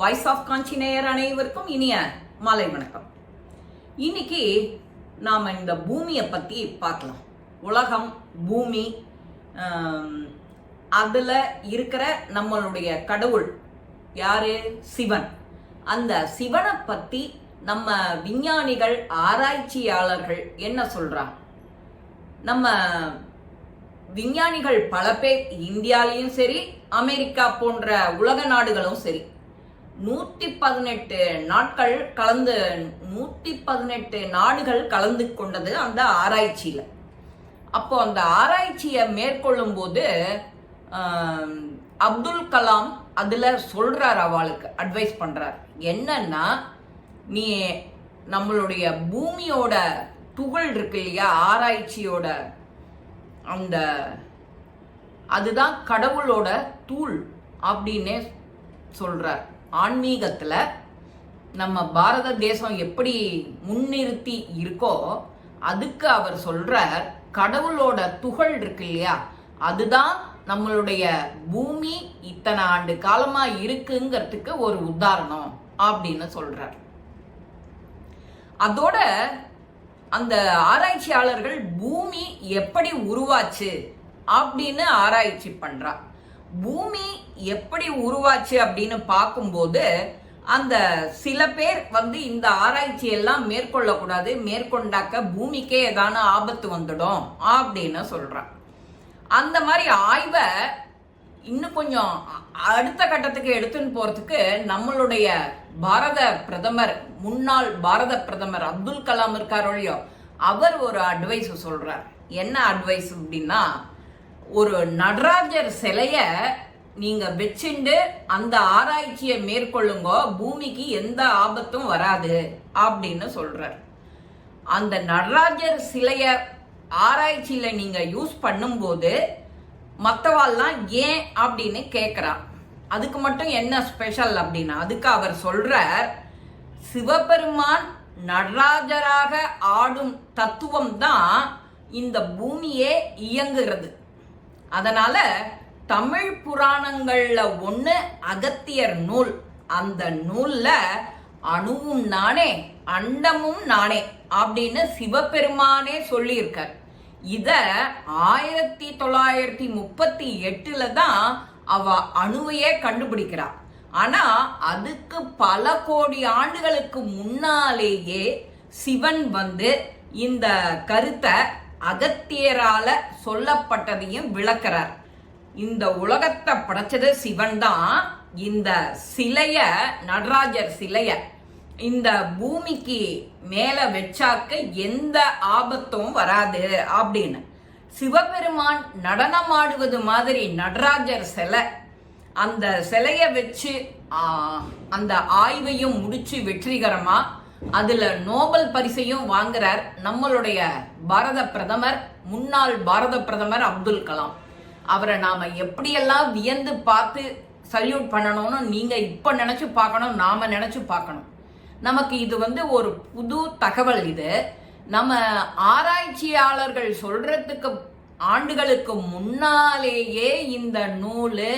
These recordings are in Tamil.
வாய்ஸ் ஆஃப் காஞ்சி நேயர் அனைவருக்கும் இனிய மாலை வணக்கம். இன்னைக்கு நாம் இந்த பூமியை பற்றி பார்க்கலாம். உலகம் பூமி அதில் இருக்கிற நம்மளுடைய கடவுள் யாரு? சிவன். அந்த சிவனை பற்றி நம்ம விஞ்ஞானிகள் ஆராய்ச்சியாளர்கள் என்ன சொல்கிறா நம்ம விஞ்ஞானிகள் பல பேர் இந்தியாலையும் சரி அமெரிக்கா போன்ற உலக நாடுகளும் சரி நூற்றி பதினெட்டு நாட்கள் கலந்து நூற்றி பதினெட்டு நாடுகள் கலந்து கொண்டது அந்த ஆராய்ச்சியில். அப்போ அந்த ஆராய்ச்சியை மேற்கொள்ளும் போது அப்துல் கலாம் அதில் சொல்கிறார் அவளுக்கு அட்வைஸ் பண்ணுறார் என்னன்னா நீ நம்மளுடைய பூமியோட துகள் இருக்கு இல்லையா ஆராய்ச்சியோட அந்த அதுதான் கடவுளோட தூள் அப்படின்னே சொல்கிறார் ஆன்மீகத்தில் நம்ம பாரத தேசம் எப்படி முன்னிறுத்தி இருக்கோ அதுக்கு அவர் சொல்றார் கடவுளோட துகள் இருக்கு இல்லையா? அதுதான் நம்மளுடைய பூமி இத்தனை ஆண்டு காலமா இருக்குங்கிறதுக்கு ஒரு உதாரணம் அப்படின்னு சொல்றார். அதோட அந்த ஆராய்ச்சியாளர்கள் பூமி எப்படி உருவாச்சு அப்படின்னு ஆராய்ச்சி பண்றா. பூமி எப்படி உருவாச்சு அப்படின்னு பார்க்கும்போது அந்த சில பேர் வந்து இந்த ஆராய்ச்சி எல்லாம் மேற்கொள்ளக்கூடாது மேற்கொண்டாக்க பூமிக்கே ஏதான ஆபத்து வந்துடும் அப்படின்னு சொல்றான் அந்த மாதிரி ஆய்வை இன்னும் கொஞ்சம் அடுத்த கட்டத்துக்கு எடுத்துன்னு போறதுக்கு நம்மளுடைய பாரத பிரதமர் முன்னாள் பாரத பிரதமர் அப்துல் கலாம் இருக்காரோ அவர் ஒரு அட்வைஸ் சொல்றார். என்ன அட்வைஸ் அப்படின்னா ஒரு நடராஜர் சிலையை நீங்க வச்சுண்டு அந்த ஆராய்ச்சியை மேற்கொள்ளுங்க பூமிக்கு எந்த ஆபத்தும் வராது அப்படின்னு சொல்றார். அந்த நடராஜர் சிலைய ஆராய்ச்சியில நீங்க யூஸ் பண்ணும்போது மற்றவாள்லாம் ஏன் அப்படின்னு கேட்குறா அதுக்கு மட்டும் என்ன ஸ்பெஷல் அப்படின்னா அதுக்கு அவர் சொல்றார் சிவபெருமான் நடராஜராக ஆடும் தத்துவம் தான் இந்த பூமியே இயங்குகிறது. அதனால தமிழ் புராணங்கள்ல ஒண்ணு அகத்தியர் நூல். அந்த நூல்ல அணுவும் நானே அண்டமும் நானே அப்படின்னு சிவபெருமானே சொல்லியிருக்கார். இத ஆயிரத்தி தொள்ளாயிரத்தி முப்பத்தி எட்டுல தான் அவ அணுவையே கண்டுபிடிக்கிறார் ஆனா அதுக்கு பல கோடி ஆண்டுகளுக்கு முன்னாலேயே சிவன் வந்து இந்த கருத்தை அகத்தியரால சொல்லப்பட்டதையும் விளக்குறார். இந்த உலகத்தை படைச்சது சிவன் தான் இந்த சிலைய நடராஜர் சிலைய இந்த பூமிக்கு மேல வச்சாக்க எந்த ஆபத்தும் வராது அப்படின்னு. சிவபெருமான் நடனமாடுவது மாதிரி நடராஜர் சிலை அந்த சிலைய வச்சு அந்த ஆய்வையும் முடிச்சு வெற்றிகரமா அதுல நோபல் பரிசையும் வாங்குறார் நம்மளுடைய பாரத பிரதமர் முன்னாள் பாரத பிரதமர் அப்துல் கலாம். அவரை நாம எப்படியெல்லாம் வியந்து பார்த்து சல்யூட் பண்ணணும்னு நீங்க இப்ப நினைச்சு பார்க்கணும் நாம நினைச்சு பார்க்கணும். நமக்கு இது வந்து ஒரு புது தகவல் இது. நம்ம ஆராய்ச்சியாளர்கள் சொல்றதுக்கு ஆண்டுகளுக்கு முன்னாலேயே இந்த நூலு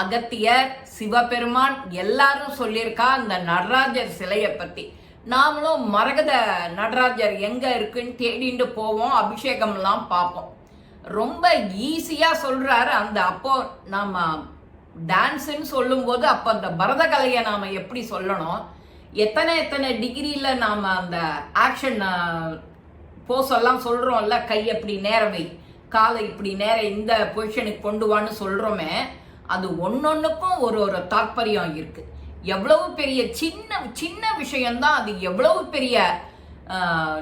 அகத்தியர் சிவபெருமான் எல்லாரும் சொல்லியிருக்கா அந்த நடராஜர் சிலையை பத்தி. நாமளும் மரகத நடராஜர் எங்க இருக்குன்னு தேடிட்டு போவோம் அபிஷேகம்லாம் பார்ப்போம். ரொம்ப ஈஸியாக சொல்கிறாரு அந்த அப்போ நாம் டான்ஸுன்னு சொல்லும்போது அப்போ அந்த பரதகலையை நாம் எப்படி சொல்லணும்? எத்தனை எத்தனை டிகிரியில் நாம் அந்த ஆக்ஷன் போஸ் எல்லாம் சொல்கிறோம்ல கை அப்படி நேரவை காலை இப்படி நேர இந்த பொசிஷனுக்கு கொண்டு வான்னு சொல்கிறோமே அது ஒன்னொன்னுக்கும் ஒரு ஒரு தாற்பயம் இருக்குது எவ்வளவு பெரிய சின்ன சின்ன விஷயம்தான் அது எவ்வளவு பெரிய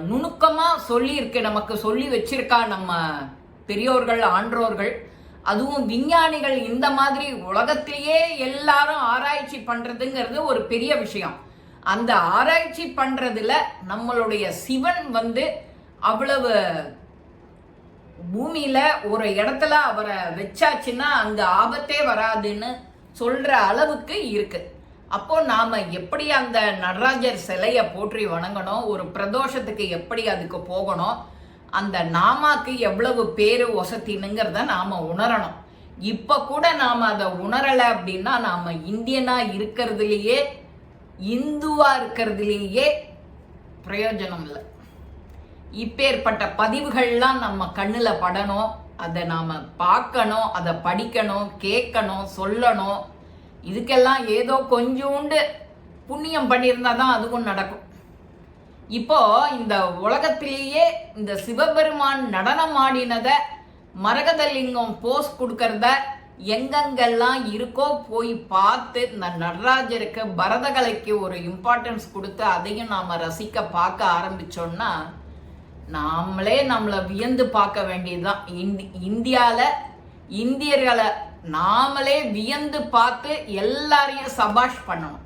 நுணுக்கமாக சொல்லியிருக்கு நமக்கு சொல்லி வச்சிருக்கா நம்ம பெரியோர்கள் ஆன்றோர்கள் அதுவும் விஞ்ஞானிகள் இந்த மாதிரி உலகத்திலேயே எல்லாரும் ஆராய்ச்சி பண்ணுறதுங்கிறது ஒரு பெரிய விஷயம். அந்த ஆராய்ச்சி பண்ணுறதுல நம்மளுடைய சிவன் வந்து அவ்வளவு பூமியில் ஒரு இடத்துல அவரை வச்சாச்சுன்னா அங்கே ஆபத்தே வராதுன்னு சொல்கிற அளவுக்கு இருக்குது அப்போ நாம் எப்படி அந்த நடராஜர் சிலையை போற்றி வணங்கணும்? ஒரு பிரதோஷத்துக்கு எப்படி அதுக்கு போகணும்? அந்த நாமாக்கு எவ்வளவு பேரு ஒசத்தினுங்கிறத நாம உணரணும். இப்ப கூட நாம அதை உணரல அப்படின்னா நாம இந்தியனா இருக்கிறதுலயே இந்துவா இருக்கிறதுலேயே பிரயோஜனம் இல்லை. இப்பேற்பட்ட பதிவுகள்லாம் நம்ம கண்ணுல படணும் அதை நாம பார்க்கணும் அதை படிக்கணும் கேட்கணும் சொல்லணும். இதுக்கெல்லாம் ஏதோ கொஞ்சோண்டு புண்ணியம் பண்ணியிருந்தா தான் அதுவும் நடக்கும். இப்போ இந்த உலகத்திலேயே இந்த சிவபெருமான் நடனம் ஆடினத மரகதலிங்கம் போஸ் கொடுக்கறத எங்கெங்கெல்லாம் இருக்கோ போய் பார்த்து இந்த நடராஜருக்கு பரதகலைக்கு ஒரு இம்பார்ட்டன்ஸ் கொடுத்து அதையும் நாம் ரசிக்க பார்க்க ஆரம்பித்தோம்னா நாமளே நம்மளை வியந்து பார்க்க வேண்டியதுதான். இந்தி இந்தியாவில் இந்தியர்களை நாமளே வியந்து பார்த்து எல்லாரையும் சபாஷ் பண்ணணும்.